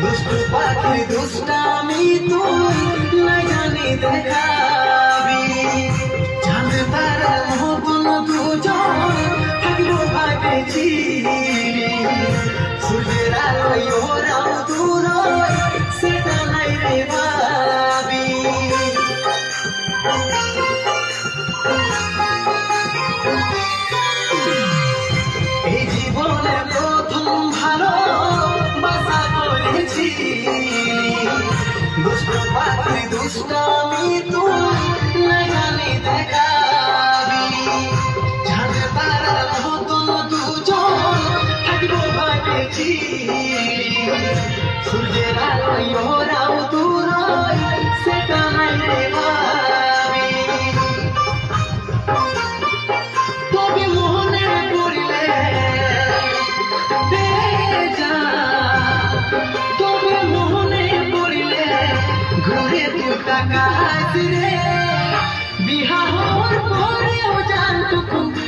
দুষ্টু পাখির দুষ্টামি তুই না জানি দেখাবি। চাঁদ তারার মতন দুজন থাকল ভাবেছি সূর্যের আলোয় ওরাও দূর সেটা নাই রে ভাবি। দুষ্টামি তুই না জানি দেখাবি চাঁদ তারার মতন দুজন থাকব ভাবেছি সূর্যের আলোয় টাকা রে। বিহার পরেও জানতো খুব